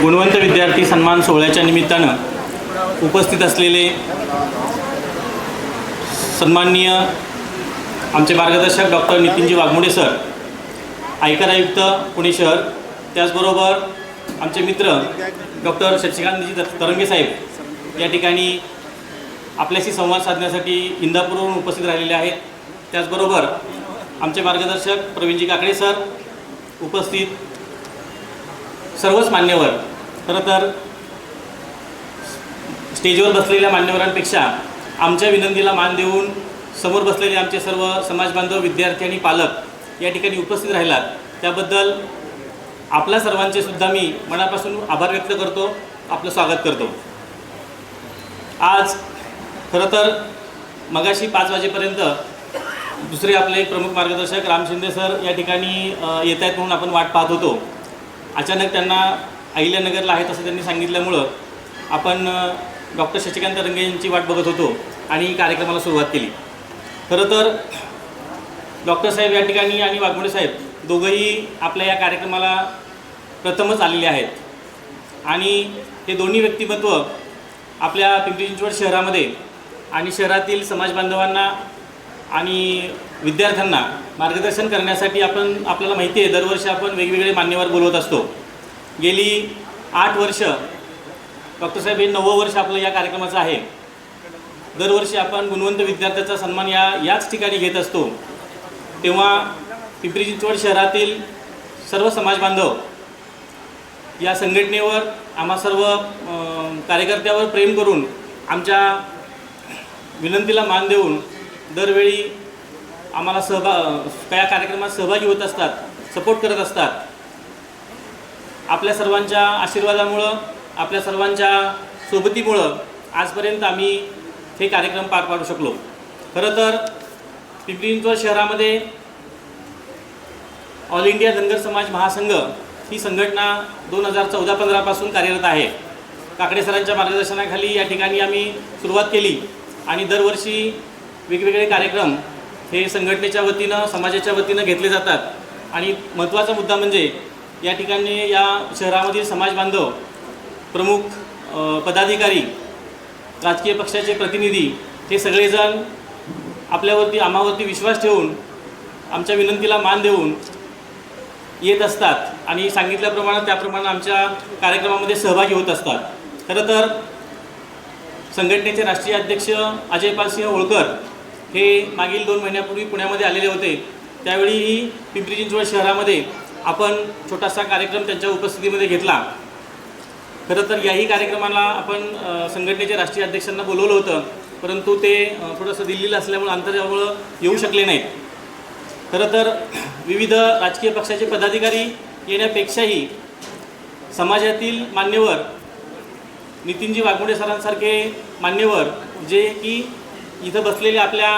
गुणवंत विद्यार्थी सन्मान सोहळ्याच्या निमित्तानं उपस्थित असलेले सन्माननीय आमचे मार्गदर्शक डॉक्टर नितीनजी वाघमोडे सर आयकर आयुक्त पुणे शहर त्याचबरोबर आमचे मित्र डॉक्टर शशिकांतजी तरंगे साहेब या ठिकाणी आपल्याशी संवाद साधण्यासाठी इंदापूरवरून उपस्थित राहिलेले आहेत. त्याचबरोबर आमचे मार्गदर्शक प्रवीणजी काकडे सर उपस्थित सर्वच मान्यवर खरं तर स्टेजवर बसलेल्या मान्यवरांपेक्षा आमच्या विनंतीला मान देऊन समोर बसलेले आमचे सर्व समाजबांधव विद्यार्थी आणि पालक या ठिकाणी उपस्थित राहिलात. त्याबद्दल आपल्या सर्वांचे सुद्धा मी मनापासून आभार व्यक्त करतो आपलं स्वागत करतो. आज खरं तर मगाशी पाच वाजेपर्यंत दुसरे आपले प्रमुख मार्गदर्शक राम शिंदे सर या ठिकाणी येत आहेत म्हणून आपण वाट पाहत होतो. अचानक त्यांना अहिल्यानगरला आहेत असं त्यांनी सांगितल्यामुळं आपण डॉक्टर शशिकांत रंगे यांची वाट बघत होतो आणि कार्यक्रमाला सुरुवात केली. खरं तर डॉक्टर साहेब या ठिकाणी आणि वाघमोडे साहेब दोघंही आपल्या या कार्यक्रमाला प्रथमच आलेले आहेत. आणि हे दोन्ही व्यक्तिमत्व आपल्या पिंपरी चिंचवड शहरामध्ये आणि शहरातील समाजबांधवांना आणि विद्यार्थ्यांना मार्गदर्शन करण्यासाठी आपण आपल्याला माहिती आहे दरवर्षी आपण वेगवेगळे मान्यवर बोलवत असतो. गेली आठ वर्ष डॉक्टर साहेब हे नववं वर्ष आपलं या कार्यक्रमाचं आहे. दरवर्षी आपण गुणवंत विद्यार्थ्याचा सन्मान या याच ठिकाणी घेत असतो. तेव्हा पिंपरी चिंचवड शहरातील सर्व समाज बांधव या संघटनेवर आम्हा सर्व कार्यकर्त्यावर प्रेम करून आमच्या विनंतीला मान देऊन दरवेळी आम्हाला सहभा त्या कार्यक्रमात सहभागी होत असतात सपोर्ट करत असतात. आपल्या सर्वांच्या आशीर्वादामुळं आपल्या सर्वांच्या सोबतीमुळं आजपर्यंत आम्ही हे कार्यक्रम पार पाडू शकलो. खरं तर पिंपरी चिंचवड शहरामध्ये ऑल इंडिया धनगर समाज महासंघ ही संघटना दोन हजार चौदा पंधरापासून कार्यरत आहे. काकडे सरांच्या मार्गदर्शनाखाली या ठिकाणी आम्ही सुरुवात केली आणि दरवर्षी वेगवेगळे कार्यक्रम हे संघटनेच्या वतीनं समाजाच्या वतीनं घेतले जातात. आणि महत्त्वाचा मुद्दा म्हणजे या ठिकाणी या शहरामधील समाज बांधव प्रमुख पदाधिकारी राजकीय पक्षाचे प्रतिनिधी हे सगळेजण आपल्यावरती आम्हावरती विश्वास ठेवून आमच्या विनंतीला मान देऊन येत असतात. आणि सांगितल्याप्रमाणे त्याप्रमाणे आमच्या कार्यक्रमामध्ये सहभागी होत असतात. खरं तर संघटनेचे राष्ट्रीय अध्यक्ष अजयपालसिंह होळकर हे मागील दोन महिन्यापूर्वी पुण्यामध्ये आलेले होते. त्यावेळीही पिंपरी चिंचवड शहरामध्ये आपण छोटासा कार्यक्रम त्यांच्या उपस्थितीमध्ये घेतला. खरं तर याही कार्यक्रमाला आपण संघटनेच्या राष्ट्रीय अध्यक्षांना बोलवलं होतं. परंतु ते थोडंसं दिल्लीला असल्यामुळं अंतर्यामुळं येऊ शकले नाहीत. खरं तर विविध राजकीय पक्षाचे पदाधिकारी येण्यापेक्षाही समाजातील मान्यवर नितीनजी वाघमोडे सरांसारखे मान्यवर जे की इथं बसलेल्या आपल्या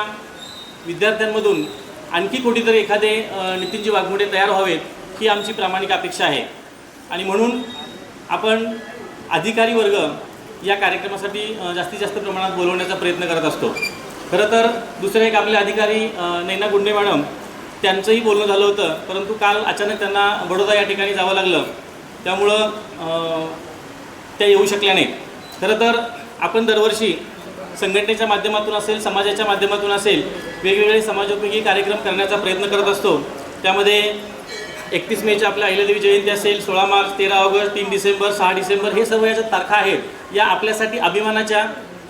विद्यार्थ्यांमधून आणखी कुठेतरी एखादे नितीनजी वाघमोडे तयार व्हावेत ही आमची प्रामाणिक अपेक्षा आहे. आणि म्हणून आपण अधिकारी वर्ग या कार्यक्रमासाठी जास्तीत जास्त प्रमाणात बोलवण्याचा प्रयत्न करत असतो. खरं तर दुसरे एक आपले अधिकारी नैना गुंडे मॅडम त्यांचंही बोलणं झालं होतं परंतु काल अचानक त्यांना बडोदा या ठिकाणी जावं लागलं. त्यामुळं त्या येऊ शकल्या नाहीत. खरं तर आपण दरवर्षी संघटनेच्या माध्यमातून असेल समाजाच्या माध्यमातून असेल वेगवेगळे समाजोपयोगी कार्यक्रम करण्याचा प्रयत्न करत असतो. त्यामध्ये एकतीस मेच्या आपल्या अहिल्यादेवी जयंती असेल सोळा मार्च तेरा ऑगस्ट तीन डिसेंबर सहा डिसेंबर हे सर्व याच्या तारखा आहेत. या आपल्यासाठी अभिमानाच्या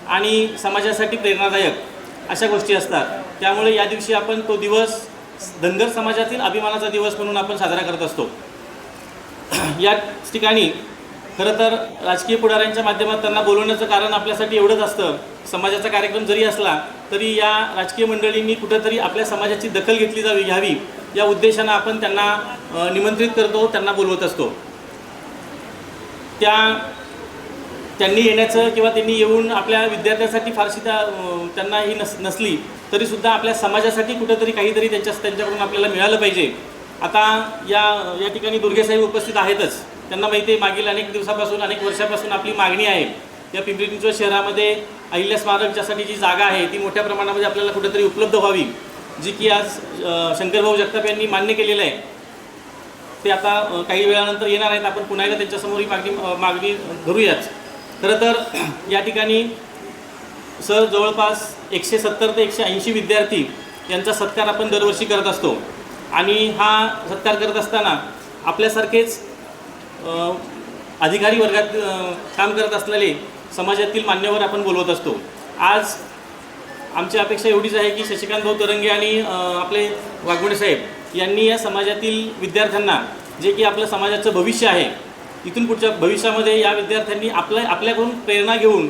आणि समाजासाठी प्रेरणादायक अशा गोष्टी असतात. त्यामुळे या दिवशी आपण तो दिवस धनगर समाजातील अभिमानाचा दिवस म्हणून आपण साजरा करत असतो. या ठिकाणी खरं तर राजकीय पुढाऱ्यांच्या माध्यमात त्यांना बोलवण्याचं कारण आपल्यासाठी एवढंच असतं. समाजाचा कार्यक्रम जरी असला तरी या राजकीय मंडळींनी कुठंतरी आपल्या समाजाची दखल घेतली जावी घ्यावी या उद्देशानं आपण त्यांना निमंत्रित करतो त्यांना बोलवत असतो. त्या त्यांनी येण्याचं किंवा त्यांनी येऊन आपल्या विद्यार्थ्यांसाठी फारशी त्या त्यांना ही नस नसली तरीसुद्धा आपल्या समाजासाठी कुठंतरी काहीतरी त्यांच्या त्यांच्याकडून आपल्याला मिळालं पाहिजे. आता या या ठिकाणी दुर्गेसाहेब उपस्थित आहेतच. त्यांना माहिती आहे मागील अनेक दिवसापासून अनेक वर्षापासून आपली मागणी आहे. या पिंपरी चिंचवड शहरामध्ये अहिल्या स्मारकच्यासाठी जी जागा आहे ती मोठ्या प्रमाणामध्ये आपल्याला कुठेतरी उपलब्ध व्हावी जी की आज शंकरभाऊ जगताप यांनी मान्य केलेलं आहे. ते आता काही वेळानंतर येणार आहेत. आपण पुन्हा एकदा त्यांच्यासमोर ही मागणी मागणी धरूयाच. खरं तर या ठिकाणी सर जवळपास एकशे सत्तर ते एकशे ऐंशी विद्यार्थी यांचा सत्कार आपण दरवर्षी करत असतो. आणि हा सत्कार करत असताना आपल्यासारखेच अधिकारी वर्गात काम करत असलेले समाजातील मान्यवर आपण बोलवत असतो. आज आमची अपेक्षा एवढीच आहे की शशिकांत भाऊ तरंगे आणि आपले वाघमोडे साहेब यांनी या समाजातील विद्यार्थ्यांना जे की आपलं समाजाचं भविष्य आहे इथून पुढच्या भविष्यामध्ये या विद्यार्थ्यांनी आपल्या आपल्याकडून प्रेरणा घेऊन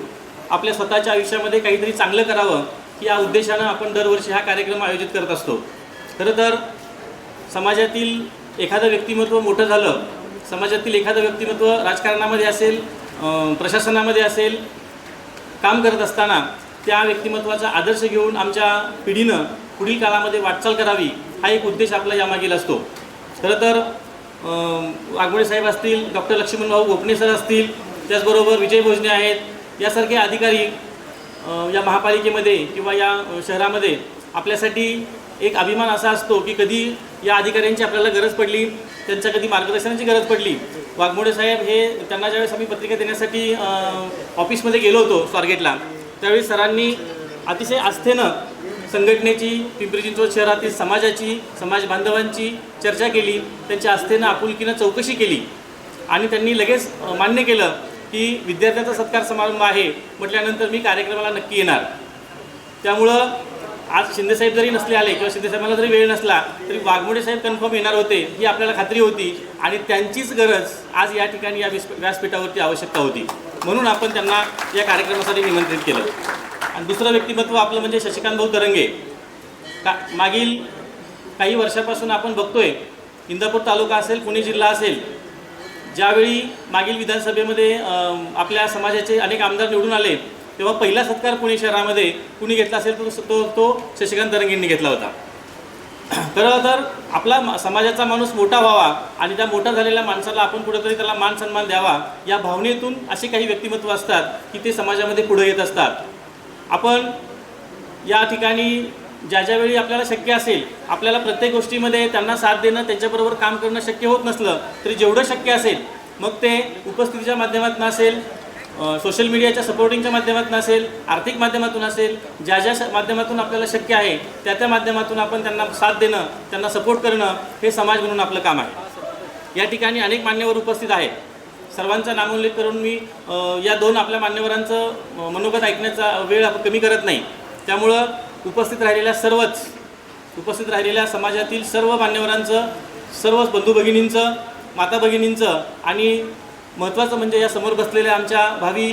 आपल्या स्वतःच्या आयुष्यामध्ये काहीतरी चांगलं करावं या उद्देशानं आपण दरवर्षी हा कार्यक्रम आयोजित करत असतो. खरं तर समाजातील एखादं व्यक्तिमत्व मोठं झालं समाजातील एखादं व्यक्तिमत्व राजकारणामध्ये असेल प्रशासनामध्ये असेल काम करत असताना त्या व्यक्तिमत्वाचा आदर्श घेऊन आमच्या पिढीनं पुढील काळामध्ये वाटचाल करावी हा एक उद्देश आपला यामागील असतो. खरं तर वाघमोडे साहेब असतील डॉक्टर लक्ष्मणभाऊ गोपणे सर असतील त्याचबरोबर विजय भोजने आहेत यासारखे अधिकारी या महापालिकेमध्ये किंवा या शहरामध्ये आपल्यासाठी एक अभिमान असा असतो की कधी या अधिकाऱ्यांची आपल्याला गरज पडली त्यांच्या कधी मार्गदर्शनाची गरज पडली. वाघमोडे साहेब हे त्यांना ज्यावेळेस आम्ही पत्रिका देण्यासाठी ऑफिसमध्ये गेलो होतो स्वारगेटला त्यावेळी सरांनी अतिशय आस्थेनं संघटनेची पिंपरी चिंचवड शहरातील समाजाची समाज बांधवांची चर्चा केली त्यांच्या आस्थेनं आपुलकीनं चौकशी केली आणि त्यांनी लगेच मान्य केलं की विद्यार्थ्यांचा सत्कार समारंभ आहे म्हटल्यानंतर मी कार्यक्रमाला नक्की येणार. त्यामुळं आज शिंदेसाहेब जरी नसले आले किंवा शिंदेसाहेबांना जरी वेळ नसला तरी वाघमोडे साहेब कन्फर्म येणार होते ही आपल्याला खात्री होती आणि त्यांचीच गरज आज या ठिकाणी या व्यासपीठावरती आवश्यकता होती. म्हणून आपण त्यांना या कार्यक्रमासाठी निमंत्रित केलं. आणि दुसरं व्यक्तिमत्व आपलं म्हणजे शशिकांत भाऊ तरंगे. का मागील काही वर्षापासून आपण बघतोय इंदापूर तालुका असेल पुणे जिल्हा असेल ज्यावेळी मागील विधानसभेमध्ये आपल्या समाजाचे अनेक आमदार निवडून आले तेव्हा पहिला सत्कार पुणे शहरामध्ये कुणी घेतला असेल तर तो तो शशिकांत तरंगेंनी घेतला होता. खरं तर आपला मा- समाजाचा माणूस मोठा व्हावा आणि त्या मोठा झालेल्या माणसाला आपण कुठेतरी त्याला मान सन्मान द्यावा या भावनेतून असे काही व्यक्तिमत्व असतात की ते समाजामध्ये पुढे येत असतात. आपण या ठिकाणी ज्या ज्यावेळी आपल्याला शक्य असेल आपल्याला प्रत्येक गोष्टीमध्ये त्यांना साथ देणं त्यांच्याबरोबर काम करणं शक्य होत नसलं तरी जेवढं शक्य असेल मग ते उपस्थितीच्या माध्यमातून असेल सोशल मीडियाच्या सपोर्टिंगच्या माध्यमातून असेल आर्थिक माध्यमातून असेल ज्या ज्या माध्यमातून आपल्याला शक्य आहे त्या त्या माध्यमातून आपण त्यांना साथ देणं त्यांना सपोर्ट करणं हे समाज म्हणून आपलं काम आहे. या ठिकाणी अनेक मान्यवर उपस्थित आहेत. सर्वांचा नामोल्लेख करून मी या दोन आपल्या मान्यवरांचं मनोगत ऐकण्याचा वेळ आपण कमी करत नाही. त्यामुळं उपस्थित राहिलेल्या सर्वच उपस्थित राहिलेल्या समाजातील सर्व मान्यवरांचं सर्व बंधू भगिनींचं माता भगिनींचं आणि महत्त्वाचं म्हणजे या समोर बसलेल्या आमच्या भावी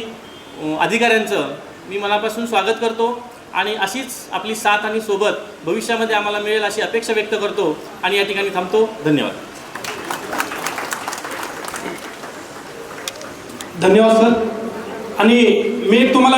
अधिकाऱ्यांचं मी मनापासून स्वागत करतो आणि अशीच आपली साथ आणि सोबत भविष्यामध्ये आम्हाला मिळेल अशी अपेक्षा व्यक्त करतो आणि या ठिकाणी थांबतो. धन्यवाद. धन्यवाद सर. आणि मी तुम्हाला